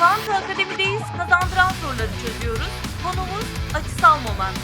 Kuanta Akademi'deyiz. Kazandıran soruları çözüyoruz. Konumuz açısal moment.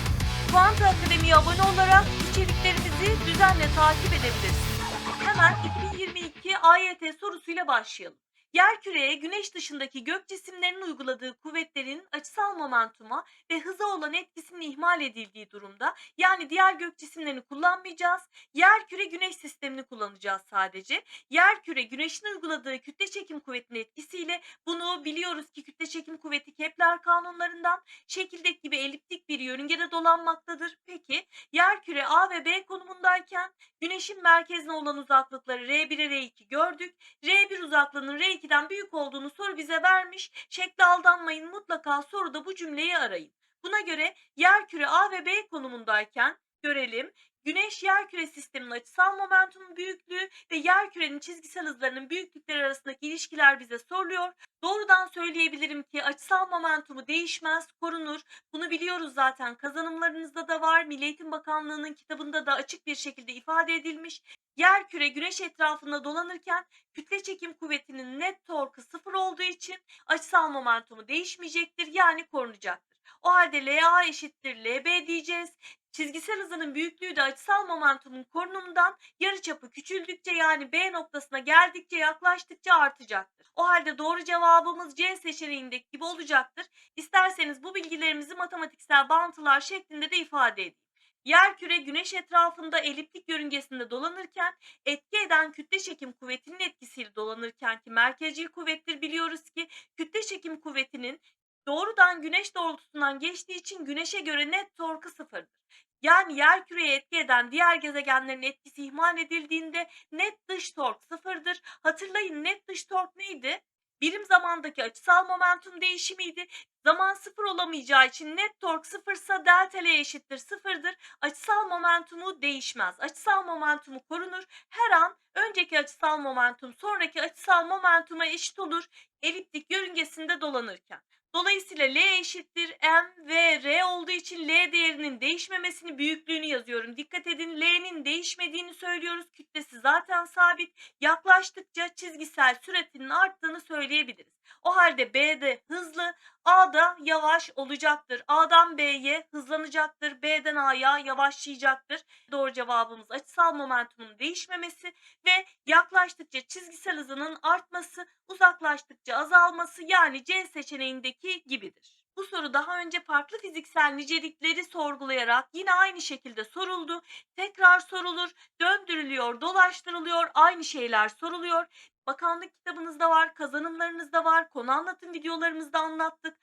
Kuanta Akademi'ye abone olarak içeriklerimizi düzenle takip edebilirsiniz. Hemen 2022 AYT sorusuyla başlayalım. Yerküreye güneş dışındaki gök cisimlerinin uyguladığı kuvvetlerin açısal momentuma ve hıza olan etkisinin ihmal edildiği durumda yani diğer gök cisimlerini kullanmayacağız. Yerküre güneş sistemini kullanacağız sadece. Yerküre güneşin uyguladığı kütle çekim kuvvetinin etkisiyle bunu biliyoruz ki kütle çekim kuvveti Kepler kanunlarından şekildeki gibi eliptik bir yörüngede dolanmaktadır. Peki yerküre A ve B konumundayken güneşin merkezine olan uzaklıkları R1'e R2 gördük. R1 uzaklığının R2'den büyük olduğunu soru bize vermiş. Şekle aldanmayın mutlaka soruda bu cümleyi arayın. Buna göre yerküre A ve B konumundayken görelim. Güneş yerküre sisteminin açısal momentumun büyüklüğü ve yerkürenin çizgisel hızlarının büyüklükleri arasındaki ilişkiler bize soruluyor. Doğrudan söyleyebilirim ki açısal momentumu değişmez, korunur. Bunu biliyoruz zaten kazanımlarınızda da var. Milli Eğitim Bakanlığı'nın kitabında da açık bir şekilde ifade edilmiş. Yerküre güneş etrafında dolanırken kütle çekim kuvvetinin net torku sıfır olduğu için açısal momentumu değişmeyecektir yani korunacaktır. O halde LA eşittir LB diyeceğiz. Çizgisel hızının büyüklüğü de açısal momentumun korunumundan yarıçapı küçüldükçe yani B noktasına geldikçe yaklaştıkça artacaktır. O halde doğru cevabımız C seçeneğindeki gibi olacaktır. İsterseniz bu bilgilerimizi matematiksel bağıntılar şeklinde de ifade edeyim. Yerküre güneş etrafında eliptik yörüngesinde dolanırken etki eden kütle çekim kuvvetinin etkisiyle dolanırken ki merkezcil kuvvettir biliyoruz ki kütle çekim kuvvetinin doğrudan güneş doğrultusundan geçtiği için güneşe göre net torku sıfırdır. Yani yer küreye etki eden diğer gezegenlerin etkisi ihmal edildiğinde net dış tork sıfırdır. Hatırlayın net dış tork neydi? Birim zamandaki açısal momentum değişimiydi. Zaman sıfır olamayacağı için net tork sıfırsa delta L eşittir sıfırdır. Açısal momentumu değişmez. Açısal momentumu korunur. Her an önceki açısal momentum sonraki açısal momentuma eşit olur. Eliptik yörüngesinde dolanırken. Dolayısıyla L eşittir M ve R olduğu için L değerinin değişmemesini büyüklüğünü yazıyorum. Dikkat edin L'nin değişmediğini söylüyoruz. Kütlesi zaten sabit. Yaklaştıkça çizgisel süratinin arttığını söyleyebiliriz. O halde B'de hızlı, A'da yavaş olacaktır. A'dan B'ye hızlanacaktır. B'den A'ya yavaşlayacaktır. Doğru cevabımız açısal momentumun değişmemesi ve yaklaştıkça çizgisel hızının artması, uzaklaştıkça azalması yani C seçeneğindeki gibidir. Bu soru daha önce farklı fiziksel nicelikleri sorgulayarak yine aynı şekilde soruldu. Tekrar sorulur, döndürülüyor, dolaştırılıyor, aynı şeyler soruluyor. Bakanlık kitabınızda var, kazanımlarınızda var, konu anlatım videolarımızda anlattık.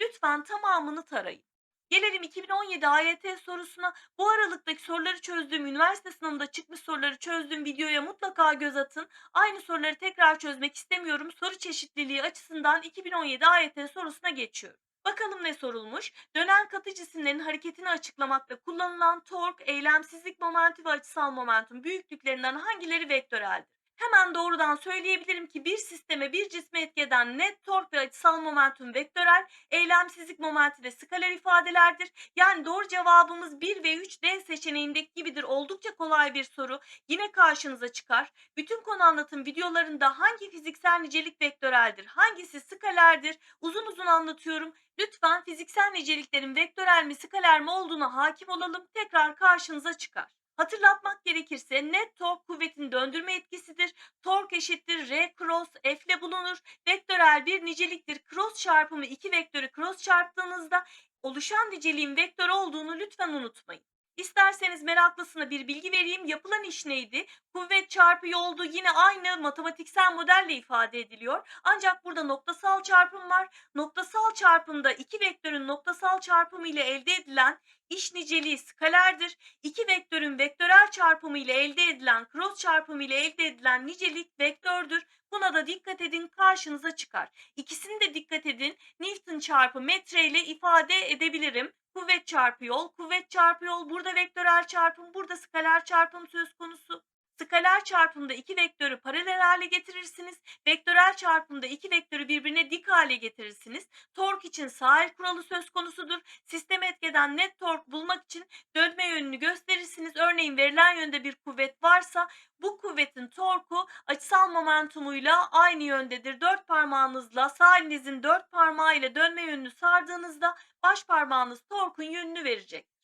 Lütfen tamamını tarayın. Gelelim 2017 AYT sorusuna. Bu aralıktaki soruları çözdüğüm, üniversite sınavında çıkmış soruları çözdüğüm videoya mutlaka göz atın. Aynı soruları tekrar çözmek istemiyorum. Soru çeşitliliği açısından 2017 AYT sorusuna geçiyorum. Bakalım ne sorulmuş? Dönen katı cisimlerin hareketini açıklamakta kullanılan tork, eylemsizlik momenti ve açısal momentum büyüklüklerinden hangileri vektöreldir? Hemen doğrudan söyleyebilirim ki bir sisteme bir cisme etki eden net tork ve açısal momentum vektörel, eylemsizlik momenti de skaler ifadelerdir. Yani doğru cevabımız 1 ve 3 D seçeneğindeki gibidir. Oldukça kolay bir soru. Yine karşınıza çıkar. Bütün konu anlatım videolarında hangi fiziksel nicelik vektöreldir, hangisi skalerdir uzun uzun anlatıyorum. Lütfen fiziksel niceliklerin vektörel mi skaler mi olduğuna hakim olalım. Tekrar karşınıza çıkar. Hatırlatmak gerekirse net tork kuvvetin döndürme etkisidir. Tork eşittir R cross F ile bulunur. Vektörel bir niceliktir. Cross çarpımı iki vektörü cross çarptığınızda oluşan niceliğin vektör olduğunu lütfen unutmayın. İsterseniz meraklısına bir bilgi vereyim. Yapılan iş neydi? Kuvvet çarpı yoldu yine aynı matematiksel modelle ifade ediliyor. Ancak burada noktasal çarpım var. Noktasal çarpımda iki vektörün noktasal çarpımı ile elde edilen iş niceliği skalerdir. İki vektörün vektörel çarpımı ile elde edilen cross çarpımı ile elde edilen nicelik vektördür. Buna da dikkat edin karşınıza çıkar. İkisini de dikkat edin. Newton çarpı metre ile ifade edebilirim. Kuvvet çarpı yol, kuvvet çarpı yol. Burada vektörel çarpım, burada skaler çarpım söz konusu. Skaler çarpımda iki vektörü paralel hale getirirsiniz. Vektörel çarpımda iki vektörü birbirine dik hale getirirsiniz. Tork için sahil kuralı söz konusudur. Sistem etkeden net tork bulmak için dönme yönünü gösterirsiniz. Örneğin verilen yönde bir kuvvet varsa bu kuvvetin torku açısal momentumuyla aynı yöndedir. Dört parmağınızla sağ elinizin dört parmağı ile dönme yönünü sardığınızda baş parmağınız torkun yönünü verecek.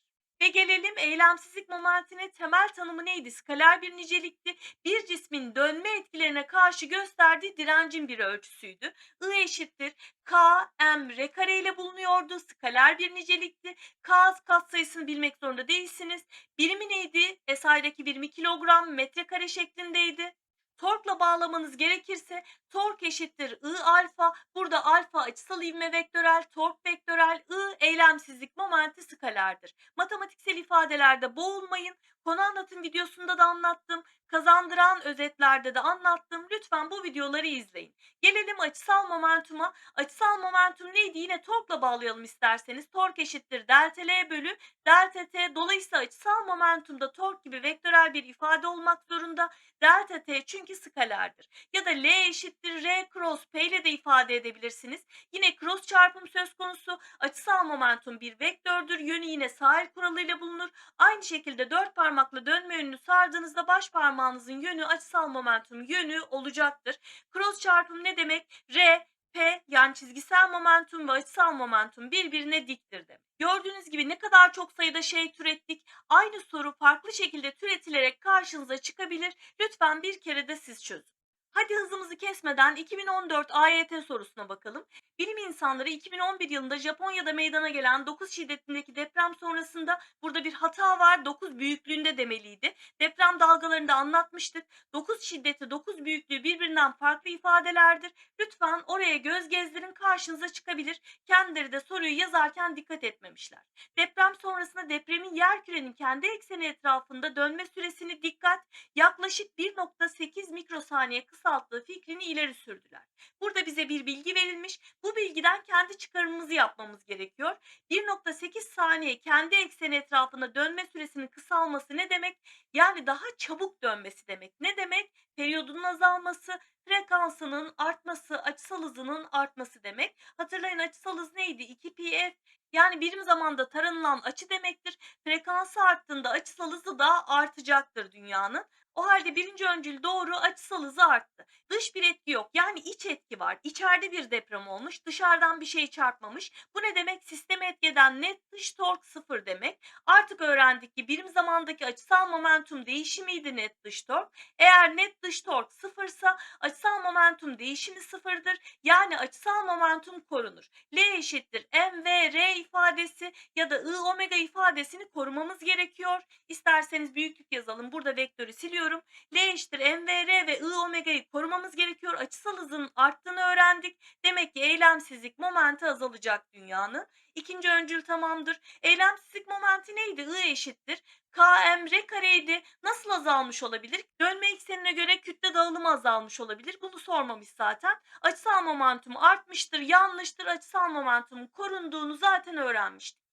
Ve gelelim eylemsizlik momentine temel tanımı neydi? Skaler bir nicelikti. Bir cismin dönme etkilerine karşı gösterdiği direncin bir ölçüsüydü. I eşittir K M R kare ile bulunuyordu. Skaler bir nicelikti. K katsayısını bilmek zorunda değilsiniz. Birimi neydi? SI'deki birimi kilogram metrekare şeklindeydi. Torkla bağlamanız gerekirse tork eşittir I alfa. Burada alfa açısal ivme vektörel, tork vektörel, I eylemsizlik momenti skalerdir. Matematiksel ifadelerde boğulmayın. Konu anlatım videosunda da anlattım. Kazandıran özetlerde de anlattım. Lütfen bu videoları izleyin. Gelelim açısal momentuma. Açısal momentum neydi? Yine torkla bağlayalım isterseniz. Tork eşittir delta L bölü delta T. Dolayısıyla açısal momentumda tork gibi vektörel bir ifade olmak zorunda. Delta T çünkü skalerdir. Ya da L eşittir R cross P ile de ifade edebilirsiniz. Yine cross çarpım söz konusu. Açısal momentum bir vektördür. Yönü yine sahil kuralıyla bulunur. Aynı şekilde dört parmakla dönme yönünü sardığınızda baş parmağınızın yönü açısal momentum yönü olacaktır. Cross çarpım ne demek? R, P yani çizgisel momentum ve açısal momentum birbirine diktir demek. Gördüğünüz gibi ne kadar çok sayıda şey türettik. Aynı soru farklı şekilde türetilerek karşınıza çıkabilir. Lütfen bir kere de siz çözün. Hadi hızımızı kesmeden 2014 AYT sorusuna bakalım. Bilim insanları 2011 yılında Japonya'da meydana gelen 9 şiddetindeki deprem sonrasında burada bir hata var 9 büyüklüğünde demeliydi. Deprem dalgalarında anlatmıştık. 9 şiddeti 9 büyüklüğü birbirinden farklı ifadelerdir. Lütfen oraya göz gezdirin karşınıza çıkabilir. Kendileri de soruyu yazarken dikkat etmemişler. Deprem sonrasında depremin yer kürenin kendi ekseni etrafında dönme süresini dikkat yaklaşık 1.8 mikrosaniye kısalttığı fikrini ileri sürdüler. Burada bize bir bilgi verilmiş. Bu bilgiden kendi çıkarımımızı yapmamız gerekiyor. 1.8 saniye kendi ekseni etrafında dönme süresinin kısalması ne demek? Yani daha çabuk dönmesi demek. Ne demek? Periyodunun azalması, frekansının artması, açısal hızının artması demek. Hatırlayın açısal hız neydi? 2pf yani birim zamanda taranılan açı demektir. Frekansı arttığında açısal hızı da artacaktır dünyanın. O halde birinci öncül doğru açısal hızı arttı. Dış bir etki yok yani iç etki var. İçeride bir deprem olmuş dışarıdan bir şey çarpmamış. Bu ne demek? Sisteme etkeden net dış tork sıfır demek. Artık öğrendik ki birim zamandaki açısal momentum değişimiydi net dış tork. Eğer net dış tork sıfırsa açısal momentum değişimi sıfırdır. Yani açısal momentum korunur. L eşittir m v r ifadesi ya da I omega ifadesini korumamız gerekiyor. İsterseniz büyüklük yazalım. Burada vektörü siliyorum. L eşittir mvr ve I omega'yı korumamız gerekiyor. Açısal hızın arttığını öğrendik. Demek ki eylemsizlik momenti azalacak dünyanın. İkinci öncül tamamdır. Eylemsizlik momenti neydi? I eşittir. KM r kareydi. Nasıl azalmış olabilir? Dönme eksenine göre kütle dağılımı azalmış olabilir. Bunu sormamış zaten. Açısal momentum artmıştır, yanlıştır. Açısal momentumun korunduğunu zaten öğrenmiştik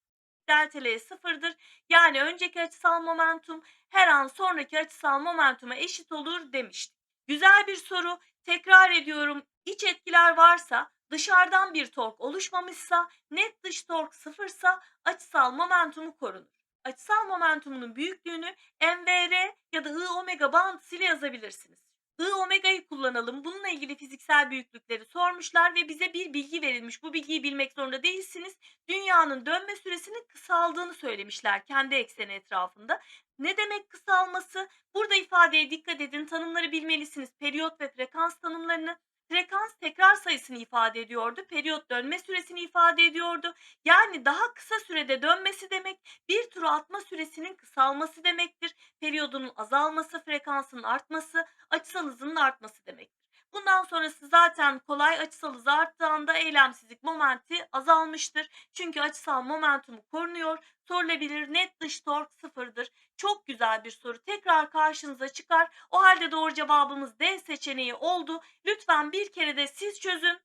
delta L sıfırdır. Yani önceki açısal momentum her an sonraki açısal momentuma eşit olur demiştik. Güzel bir soru. Tekrar ediyorum. İç etkiler varsa, dışarıdan bir tork oluşmamışsa, net dış tork sıfırsa açısal momentumu korunur. Açısal momentumunun büyüklüğünü mvr ya da I omega bağıntısıyla yazabilirsiniz. I omega'yı kullanalım. Bununla ilgili fiziksel büyüklükleri sormuşlar ve bize bir bilgi verilmiş. Bu bilgiyi bilmek zorunda değilsiniz. Dünyanın dönme süresinin kısaldığını söylemişler kendi ekseni etrafında. Ne demek kısalması? Burada ifadeye dikkat edin. Tanımları bilmelisiniz. Periyot ve frekans tanımlarını. Frekans tekrar sayısını ifade ediyordu. Periyot dönme süresini ifade ediyordu. Yani daha kısa sürede dönmesi demek bir turu atma süresinin kısalması demektir. Periyodunun azalması, frekansının artması, açısal hızının artması demektir. Bundan sonrası zaten kolay açısal hız arttığı anda eylemsizlik momenti azalmıştır. Çünkü açısal momentumu korunuyor. Sorulabilir net dış tork sıfırdır. Çok güzel bir soru. Tekrar karşınıza çıkar. O halde doğru cevabımız D seçeneği oldu. Lütfen bir kere de siz çözün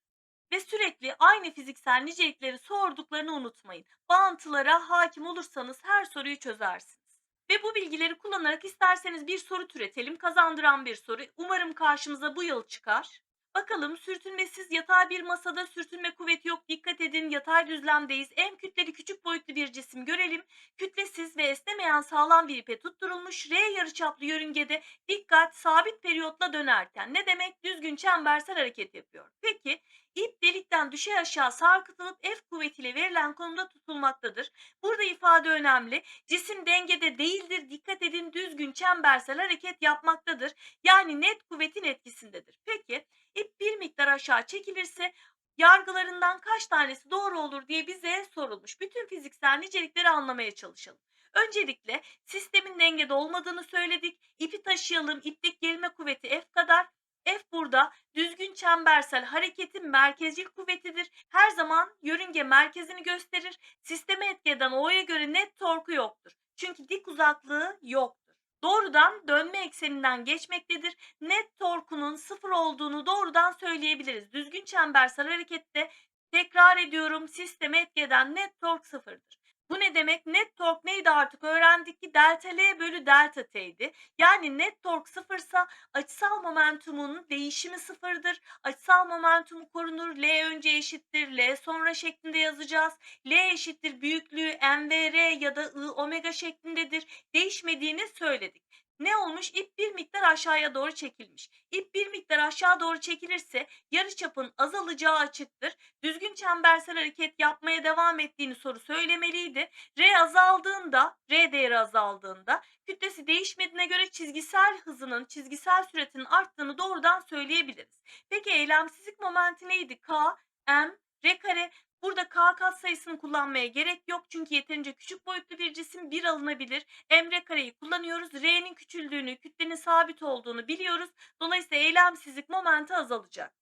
ve sürekli aynı fiziksel nicelikleri sorduklarını unutmayın. Bağıntılara hakim olursanız her soruyu çözersiniz. Ve bu bilgileri kullanarak isterseniz bir soru türetelim. Kazandıran bir soru. Umarım karşımıza bu yıl çıkar. Bakalım sürtünmesiz yatay bir masada sürtünme kuvveti yok. Dikkat edin yatay düzlemdeyiz. M kütleli küçük boyutlu bir cisim görelim. Kütlesiz ve esnemeyen sağlam bir ipe tutturulmuş. R yarıçaplı yörüngede dikkat sabit periyotla dönerken. Ne demek? Düzgün çembersel hareket yapıyor. Peki ip delikten düşey aşağı sarkıtılıp F kuvvetiyle verilen konumda tutulmaktadır. Burada ifade önemli. Cisim dengede değildir. Dikkat edin düzgün çembersel hareket yapmaktadır. Yani net kuvvetin etkisindedir. Peki ip bir miktar aşağı çekilirse yargılarından kaç tanesi doğru olur diye bize sorulmuş. Bütün fiziksel nicelikleri anlamaya çalışalım. Öncelikle sistemin dengede olmadığını söyledik. İpi taşıyalım. İplik gerilme kuvveti F kadar. F burada düzgün çembersel hareketin merkezcil kuvvetidir. Her zaman yörünge merkezini gösterir. Sisteme etki eden O'ya göre net torku yoktur. Çünkü dik uzaklığı yoktur. Doğrudan dönme ekseninden geçmektedir. Net torkunun sıfır olduğunu doğrudan söyleyebiliriz. Düzgün çembersel harekette tekrar ediyorum sisteme etki eden net tork sıfırdır. Bu ne demek? Net tork neydi artık öğrendik ki delta L bölü delta T'ydi. Yani net tork sıfırsa açısal momentumun değişimi sıfırdır. Açısal momentumu korunur. L önce eşittir. L sonra şeklinde yazacağız. L eşittir büyüklüğü MVR ya da I omega şeklindedir. Değişmediğini söyledik. Ne olmuş? İp bir miktar aşağıya doğru çekilmiş. İp bir miktar aşağı doğru çekilirse yarıçapın azalacağı açıktır. Düzgün çembersel hareket yapmaya devam ettiğini soru söylemeliydi. R azaldığında, R değeri azaldığında kütlesi değişmediğine göre çizgisel hızının, çizgisel süratinin arttığını doğrudan söyleyebiliriz. Peki eylemsizlik momenti neydi? K, M, R kare. Burada K katsayısını kullanmaya gerek yok çünkü yeterince küçük boyutlu bir cisim bir alınabilir. Emre kareyi kullanıyoruz. R'nin küçüldüğünü, kütlenin sabit olduğunu biliyoruz. Dolayısıyla eylemsizlik momenti azalacak.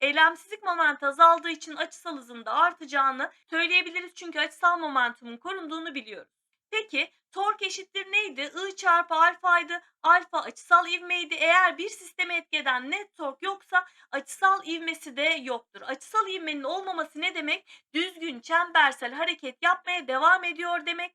Eylemsizlik momenti azaldığı için açısal hızın da artacağını söyleyebiliriz çünkü açısal momentumun korunduğunu biliyoruz. Peki tork eşittir neydi? I çarpı alfaydı. Alfa açısal ivmeydi. Eğer bir sisteme etki eden net tork yoksa açısal ivmesi de yoktur. Açısal ivmenin olmaması ne demek? Düzgün çembersel hareket yapmaya devam ediyor demek.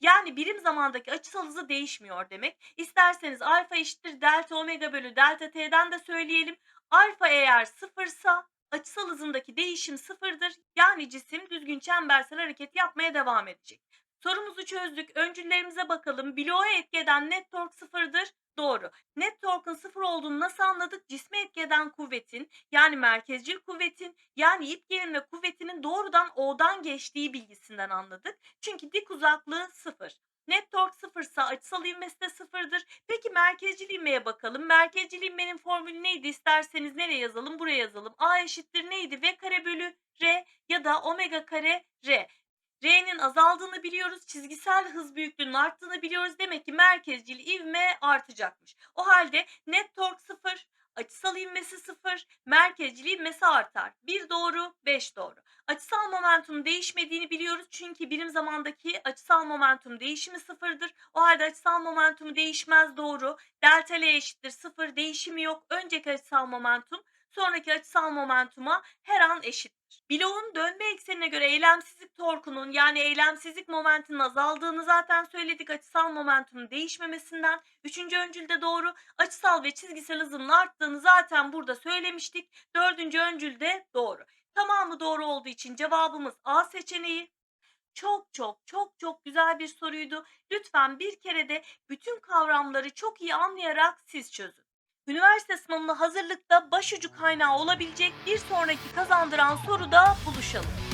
Yani birim zamandaki açısal hızı değişmiyor demek. İsterseniz alfa eşittir delta omega bölü delta t'den de söyleyelim. Alfa eğer sıfırsa açısal hızındaki değişim sıfırdır. Yani cisim düzgün çembersel hareket yapmaya devam edecek. Sorumuzu çözdük. Öncüllerimize bakalım. Bloğa etki eden net tork sıfırdır. Doğru. Net torkun sıfır olduğunu nasıl anladık? Cisme etki eden kuvvetin yani merkezcil kuvvetin yani ip gerilme kuvvetinin doğrudan O'dan geçtiği bilgisinden anladık. Çünkü dik uzaklığı sıfır. Net tork sıfırsa açısal ivmesi de sıfırdır. Peki merkezcil ivmeye bakalım. Merkezcil ivmenin formülü neydi? İsterseniz nereye yazalım? Buraya yazalım. A eşittir neydi? V kare bölü R ya da omega kare R. R'nin azaldığını biliyoruz. Çizgisel hız büyüklüğünün arttığını biliyoruz. Demek ki merkezcil ivme artacakmış. O halde net tork sıfır, açısal ivmesi sıfır, merkezcil ivmesi artar. 1 doğru, 5 doğru. Açısal momentum değişmediğini biliyoruz. Çünkü birim zamandaki açısal momentum değişimi sıfırdır. O halde açısal momentumu değişmez doğru. Delta L eşittir sıfır, değişimi yok. Önceki açısal momentum sonraki açısal momentuma her an eşittir. Bloğun dönme eksenine göre eylemsizlik torkunun yani eylemsizlik momentinin azaldığını zaten söyledik. Açısal momentumun değişmemesinden. Üçüncü öncülde doğru. Açısal ve çizgisel hızının arttığını zaten burada söylemiştik. Dördüncü öncülde doğru. Tamamı doğru olduğu için cevabımız A seçeneği. Çok çok çok çok güzel bir soruydu. Lütfen bir kere de bütün kavramları çok iyi anlayarak siz çözün. Üniversite sınavına hazırlıkta başucu kaynağı olabilecek bir sonraki kazandıran soruda buluşalım.